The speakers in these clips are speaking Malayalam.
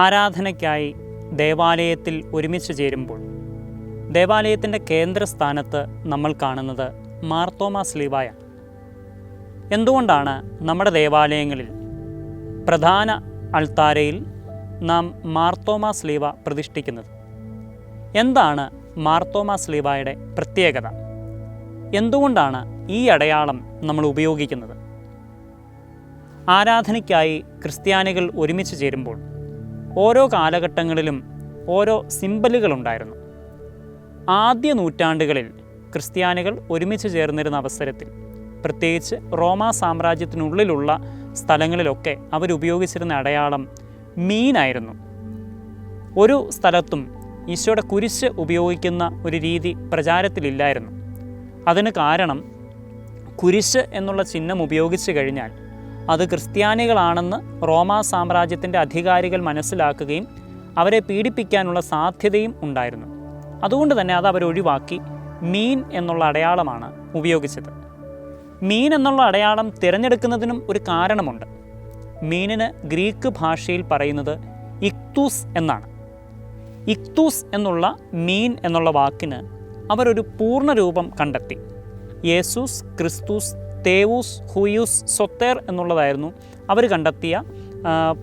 ആരാധനയ്ക്കായി ദേവാലയത്തിൽ ഒരുമിച്ച് ചേരുമ്പോൾ. ദേവാലയത്തിന്റെ കേന്ദ്രസ്ഥാനത്ത് നമ്മൾ കാണുന്നത് മാർത്തോമാ സ്ലീവായാണ് എന്തുകൊണ്ടാണ് നമ്മുടെ ദേവാലയങ്ങളിൽ പ്രധാന അൾത്താരയിൽ നാം മാർത്തോമാ സ്ലീവ പ്രതിഷ്ഠിക്കുന്നത്? എന്താണ് മാർത്തോമാ സ്ലീവായുടെ പ്രത്യേകത? എന്തുകൊണ്ടാണ് ഈ അടയാളം നമ്മൾ ഉപയോഗിക്കുന്നത്? ആരാധനയ്ക്കായി ക്രിസ്ത്യാനികൾ ഒരുമിച്ച് ചേരുമ്പോൾ ഓരോ കാലഘട്ടങ്ങളിലും ഓരോ സിമ്പലുകളുണ്ടായിരുന്നു. ആദ്യ നൂറ്റാണ്ടുകളിൽ ക്രിസ്ത്യാനികൾ ഒരുമിച്ച് ചേർന്നിരുന്ന അവസരത്തിൽ പ്രത്യേകിച്ച് റോമാ സാമ്രാജ്യത്തിനുള്ളിലുള്ള സ്ഥലങ്ങളിലൊക്കെ അവരുപയോഗിച്ചിരുന്ന അടയാളം മീനായിരുന്നു ഒരു സ്ഥലത്തും ഈശോയുടെ കുരിശ് ഉപയോഗിക്കുന്ന ഒരു രീതി പ്രചാരത്തിലില്ലായിരുന്നു. അതിന് കാരണം കുരിശ് എന്നുള്ള ചിഹ്നം ഉപയോഗിച്ച് കഴിഞ്ഞാൽ അത് ക്രിസ്ത്യാനികളാണെന്ന് റോമാ സാമ്രാജ്യത്തിന്റെ അധികാരികൾ മനസ്സിലാക്കുകയും അവരെ പീഡിപ്പിക്കാനുള്ള സാധ്യതയും ഉണ്ടായിരുന്നു. അതുകൊണ്ട് തന്നെ അത് അവരൊഴിവാക്കി മീൻ എന്നുള്ള അടയാളമാണ് ഉപയോഗിച്ചത്. മീൻ എന്നുള്ള അടയാളം തിരഞ്ഞെടുക്കുന്നതിനും ഒരു കാരണമുണ്ട്. മീനിന് ഗ്രീക്ക് ഭാഷയിൽ പറയുന്നത് ഇക്തൂസ് എന്നാണ്. ഇക്തൂസ് എന്നുള്ള മീൻ എന്നുള്ള വാക്കിന് അവരൊരു പൂർണ രൂപം കണ്ടെത്തി. യേസൂസ് ക്രിസ്തുസ് തേവൂസ് ഹുയൂസ് സൊത്തേർ എന്നുള്ളതായിരുന്നു അവർ കണ്ടെത്തിയ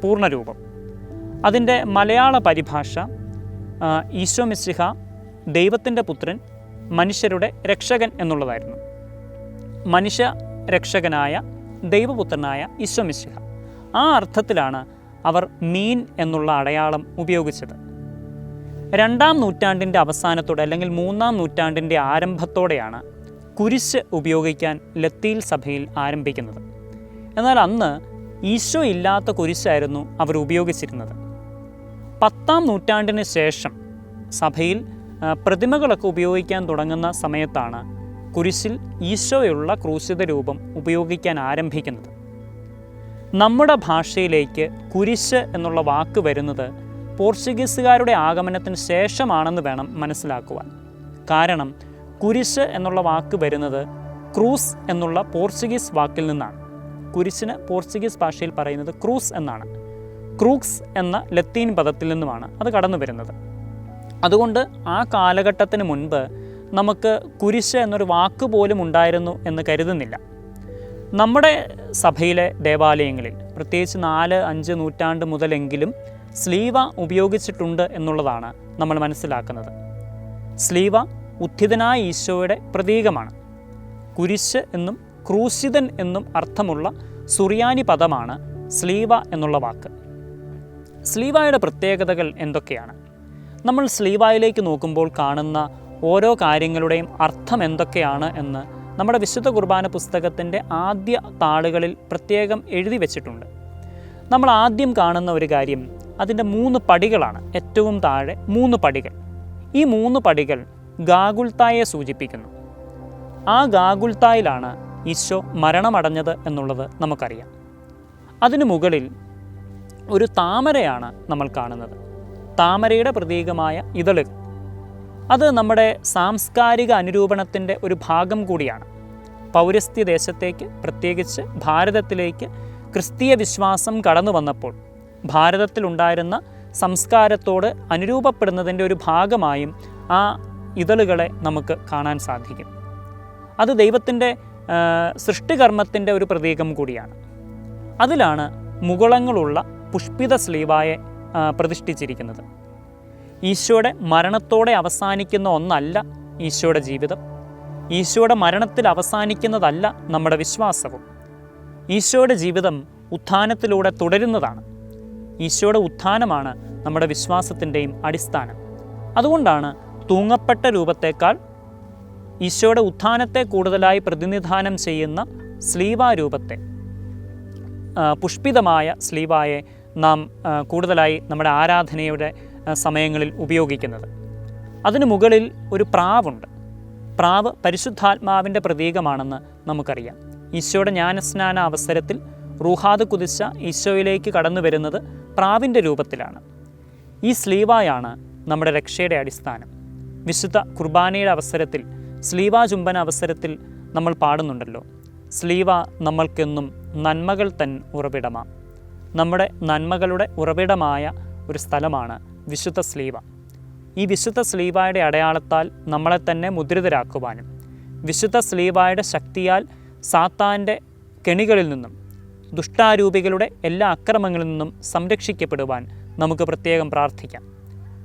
പൂർണരൂപം. പൂർണ അതിന്റെ മലയാള പരിഭാഷ ഈശോ മിശിഹ ദൈവത്തിന്റെ പുത്രൻ മനുഷ്യരുടെ രക്ഷകൻ എന്നുള്ളതായിരുന്നു. മനുഷ്യ രക്ഷകനായ ദൈവപുത്രനായ ഈശോ മിശിഹ. ആ അർത്ഥത്തിലാണ് അവർ മീൻ എന്നുള്ള അടയാളം ഉപയോഗിച്ചത്. രണ്ടാം നൂറ്റാണ്ടിന്റെ അവസാനത്തോടെ അല്ലെങ്കിൽ മൂന്നാം നൂറ്റാണ്ടിന്റെ ആരംഭത്തോടെയാണ് കുരിശ് ഉപയോഗിക്കാൻ ലത്തീൽ സഭയിൽ ആരംഭിക്കുന്നത്. എന്നാൽ അന്ന് ഈശോ ഇല്ലാത്ത കുരിശായിരുന്നു അവർ ഉപയോഗിച്ചിരുന്നത്. പത്താം നൂറ്റാണ്ടിന് ശേഷം സഭയിൽ പ്രതിമകളൊക്കെ ഉപയോഗിക്കാൻ തുടങ്ങുന്ന സമയത്താണ് കുരിശിൽ ഈശോയുള്ള ക്രൂശിത രൂപം ഉപയോഗിക്കാൻ ആരംഭിക്കുന്നത്. നമ്മുടെ ഭാഷയിലേക്ക് കുരിശ് എന്നുള്ള വാക്ക് വരുന്നത് പോർച്ചുഗീസുകാരുടെ ആഗമനത്തിന് ശേഷമാണെന്ന് വേണം മനസ്സിലാക്കുവാൻ. കാരണം കുരിശ് എന്നുള്ള വാക്ക് വരുന്നത് ക്രൂസ് എന്നുള്ള പോർച്ചുഗീസ് വാക്കിൽ നിന്നാണ്. കുരിശിന് പോർച്ചുഗീസ് ഭാഷയിൽ പറയുന്നത് ക്രൂസ് എന്നാണ്. ക്രൂക്സ് എന്ന ലത്തീൻ പദത്തിൽ നിന്നുമാണ് അത് കടന്നു വരുന്നത്. അതുകൊണ്ട് ആ കാലഘട്ടത്തിന് മുൻപ് നമുക്ക് കുരിശ് എന്നൊരു വാക്ക് പോലും ഉണ്ടായിരുന്നു എന്ന് കരുതുന്നില്ല. നമ്മുടെ സഭയിലെ ദേവാലയങ്ങളിൽ പ്രത്യേകിച്ച് നാല് അഞ്ച് നൂറ്റാണ്ട് മുതലെങ്കിലും സ്ലീവ ഉപയോഗിച്ചിട്ടുണ്ട് എന്നുള്ളതാണ് നമ്മൾ മനസ്സിലാക്കുന്നത്. സ്ലീവ ഉത്ഥിതനായ ഈശോയുടെ പ്രതീകമാണ്. കുരിശ് എന്നും ക്രൂശിതൻ എന്നും അർത്ഥമുള്ള സുറിയാനി പദമാണ് സ്ലീവ എന്നുള്ള വാക്ക്. സ്ലീവായുടെ പ്രത്യേകതകൾ എന്തൊക്കെയാണ്? നമ്മൾ സ്ലീവായിലേക്ക് നോക്കുമ്പോൾ കാണുന്ന ഓരോ കാര്യങ്ങളുടെയും അർത്ഥം എന്തൊക്കെയാണ് എന്ന് നമ്മുടെ വിശുദ്ധ കുർബാന പുസ്തകത്തിന്റെ ആദ്യ താളുകളിൽ പ്രത്യേകം എഴുതി വച്ചിട്ടുണ്ട്. നമ്മൾ ആദ്യം കാണുന്ന ഒരു കാര്യം അതിന്റെ മൂന്ന് പടികളാണ്. ഏറ്റവും താഴെ മൂന്ന് പടികൾ. ഈ മൂന്ന് പടികൾ ഗാഗുൽത്തായെ സൂചിപ്പിക്കുന്നു. ആ ഗാഗുൽത്തായിലാണ് ഈശോ മരണമടഞ്ഞത് എന്നുള്ളത് നമുക്കറിയാം. അതിനു മുകളിൽ ഒരു താമരയാണ് നമ്മൾ കാണുന്നത്. താമരയുടെ പ്രതീകമായ ഇതളുകൾ അത് നമ്മുടെ സാംസ്കാരിക അനുരൂപണത്തിന്റെ ഒരു ഭാഗം കൂടിയാണ്. പൗരസ്ത്യ ദേശത്തേക്ക് പ്രത്യേകിച്ച് ഭാരതത്തിലേക്ക് ക്രിസ്തീയ വിശ്വാസം കടന്നു വന്നപ്പോൾ ഭാരതത്തിലുണ്ടായിരുന്ന സംസ്കാരത്തോട് അനുരൂപപ്പെടുന്നതിന്റെ ഒരു ഭാഗമായും ആ ഇതളുകളെ നമുക്ക് കാണാൻ സാധിക്കും. അത് ദൈവത്തിന്റെ സൃഷ്ടികർമ്മത്തിന്റെ ഒരു പ്രതീകം കൂടിയാണ്. അതിലാണ് മുകുളങ്ങളുള്ള പുഷ്പിത സ്ലീവായെ പ്രതിഷ്ഠിച്ചിരിക്കുന്നത്. ഈശോയുടെ മരണത്തോടെ അവസാനിക്കുന്ന ഒന്നല്ല ഈശോയുടെ ജീവിതം. ഈശോയുടെ മരണത്തിൽ അവസാനിക്കുന്നതല്ല നമ്മുടെ വിശ്വാസവും. ഈശോയുടെ ജീവിതം ഉത്ഥാനത്തിലൂടെ തുടരുന്നതാണ്. ഈശോയുടെ ഉത്ഥാനമാണ് നമ്മുടെ വിശ്വാസത്തിന്റെയും അടിസ്ഥാനം. അതുകൊണ്ടാണ് തൂങ്ങപ്പെട്ട രൂപത്തേക്കാൾ ഈശോയുടെ ഉത്ഥാനത്തെ കൂടുതലായി പ്രതിനിധാനം ചെയ്യുന്ന സ്ലീവാ രൂപത്തെ ആ, പുഷ്പിതമായ സ്ലീവായെ നാം കൂടുതലായി നമ്മുടെ ആരാധനയുടെ സമയങ്ങളിൽ ഉപയോഗിക്കുന്നത്. അതിനു മുകളിൽ ഒരു പ്രാവുണ്ട്. പ്രാവ് പരിശുദ്ധാത്മാവിന്റെ പ്രതീകമാണെന്ന് നമുക്കറിയാം. ഈശോയുടെ ജ്ഞാനസ്നാന അവസരത്തിൽ റൂഹാദ് കുതിച്ച ഈശോയിലേക്ക് കടന്നു വരുന്നത് പ്രാവിന്റെ രൂപത്തിലാണ്. ഈ സ്ലീവായാണ് നമ്മുടെ രക്ഷയുടെ അടിസ്ഥാനം. വിശുദ്ധ കുർബാനയുടെ അവസരത്തിൽ സ്ലീവ ചുംബന അവസരത്തിൽ നമ്മൾ പാടുന്നുണ്ടല്ലോ. സ്ലീവ നമ്മൾക്കെന്നും നന്മകൾ തൻ ഉറവിടമാ. നമ്മുടെ നന്മകളുടെ ഉറവിടമായ ഒരു സ്ഥലമാണ് വിശുദ്ധ സ്ലീവ. ഈ വിശുദ്ധ സ്ലീവായുടെ അടയാളത്താൽ നമ്മളെ തന്നെ മുദ്രിതരാക്കുവാനും വിശുദ്ധ സ്ലീവായുടെ ശക്തിയാൽ സാത്താന്റെ കെണികളിൽ നിന്നും ദുഷ്ടാരൂപികളുടെ എല്ലാ അക്രമങ്ങളിൽ നിന്നും സംരക്ഷിക്കപ്പെടുവാൻ നമുക്ക് പ്രത്യേകം പ്രാർത്ഥിക്കാം.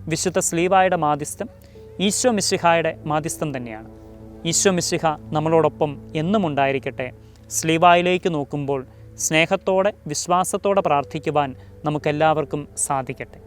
വിശുദ്ധ സ്ലീവായുടെ മാധ്യസ്ഥം ഈശോ മിശിഹായുടെ മാധ്യസ്ഥം തന്നെയാണ്. ഈശോ മിശിഹ നമ്മളോടൊപ്പം എന്നും ഉണ്ടായിരിക്കട്ടെ. സ്ലീവായിലേക്ക് നോക്കുമ്പോൾ സ്നേഹത്തോടെ വിശ്വാസത്തോടെ പ്രാർത്ഥിക്കുവാൻ നമുക്കെല്ലാവർക്കും സാധിക്കട്ടെ.